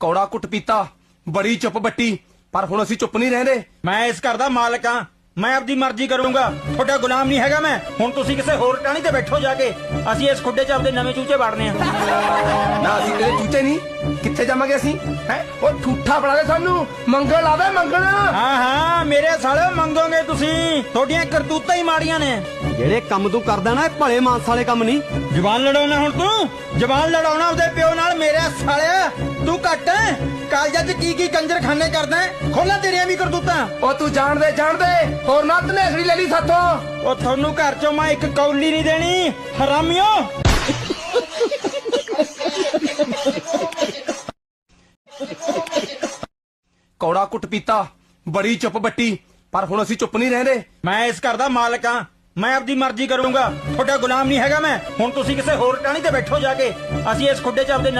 ਕੌੜਾ ਕੁੱਟ ਪੀਤਾ ਬੜੀ ਚੁੱਪ ਬੱਟੀ ਪਰ ਹੁਣ ਅਸੀਂ ਚੁੱਪ ਨਹੀਂ ਰਹਿੰਦੇ। ਮੈਂ ਇਸ ਘਰ ਦਾ ਮਾਲਕ ਹਾਂ ਮੈਂ ਆਪਦੀ ਮਰਜ਼ੀ ਕਰੂੰਗਾ। ਤੁਹਾਡਾ ਗੁਲਾਮ ਨਹੀਂ ਹੈਗਾ ਮੈਂ। ਹੁਣ ਤੁਸੀਂ ਕਿਸੇ ਹੋਰ ਟਾਣੀ ਤੇ ਬੈਠੋ ਜਾ ਕੇ। ਅਸੀਂ ਇਸ ਖੁੱਡੇ 'ਚ ਆਪਦੇ ਨਵੇਂ ਚੂਚੇ ਵਾੜਨੇ ਆ ਨਾ ਅਸੀਂ ਤੇਰੇ ਚੂਚੇ ਨਹੀਂ। ਕਿੱਥੇ ਜਾਵਾਂਗੇ ਅਸੀਂ? ਹੈ? ਉਹ ਠੂਠਾ ਬਣਾ ਦੇ ਸਾਨੂੰ। ਮੰਗਣ ਲਾਵੇ ਮੰਗਣ ਹਾਂ ਹਾਂ। ਮੇਰੇ ਸਾਲੇ ਮੰਗੋਗੇ ਤੁਸੀਂ? ਤੁਹਾਡੀਆਂ ਕਰਤੂਤਾਂ ਹੀ ਮਾੜੀਆਂ ਨੇ। ਜਿਹੜੇ ਕੰਮ ਤੂੰ ਕਰਦਾ ਨਾ ਇਹ ਭਲੇ ਮਾਨਸ ਵਾਲੇ ਕੰਮ ਨਹੀਂ। ਜ਼ਬਾਨ ਲੜਾਉਣਾ ਹੁਣ ਤੂੰ? ਜ਼ਬਾਨ ਲੜਾਉਣਾ ਉਹਦੇ ਪਿਓ ਨਾਲ ਮੇਰੇ ਸਾਲਿਆ ਤੂੰ ਘੱਟ ਹੈ ਕਾਲਜਾਂ 'ਚ ਕੀ ਕੀ ਕੰਜਰਖਾਨੇ ਕਰਦਾ ਖੋਲਾਂ ਤੇਰੀਆਂ ਵੀ ਕਰਤੂਤਾਂ। ਉਹ ਤੂੰ ਜਾਣਦੇ ਜਾਣਦੇ। ਹੋਰ ਨਾ ਤਨੇਸੜੀ ਲੈ ਲਈ ਸਾਥੋਂ। ਉਹ ਤੁਹਾਨੂੰ ਘਰ 'ਚੋਂ ਮੈਂ ਇੱਕ ਕੌਲੀ ਨਹੀਂ ਦੇਣੀ। ਹਰਾਮੀਓ। ਕੌੜਾ ਕੁੱਟ ਪੀਤਾ। ਬੜੀ ਚੁੱਪ ਬੱਟੀ, ਪਰ ਹੁਣ ਅਸੀਂ ਚੁੱਪ ਨਹੀਂ ਰਹਿੰਦੇ। ਮੈਂ ਇਸ ਘਰ ਦਾ ਮਾਲਕ ਹਾਂ। ਮੈਂ ਆਪਦੀ ਮਰਜ਼ੀ ਕਰੂੰਗਾ। ਤੁਹਾਡਾ ਗੁਲਾਮ ਨਹੀਂ ਹੈਗਾ ਮੈਂ। ਹੁਣ ਤੁਸੀਂ ਕਿਸੇ ਹੋਰ ਟਾਹਣੀ ਤੇ ਬੈਠੋ ਜਾ ਕੇ। ਅਸੀਂ ਇਸ ਖੁੱਡੇ 'ਚ ਆਪਦੇ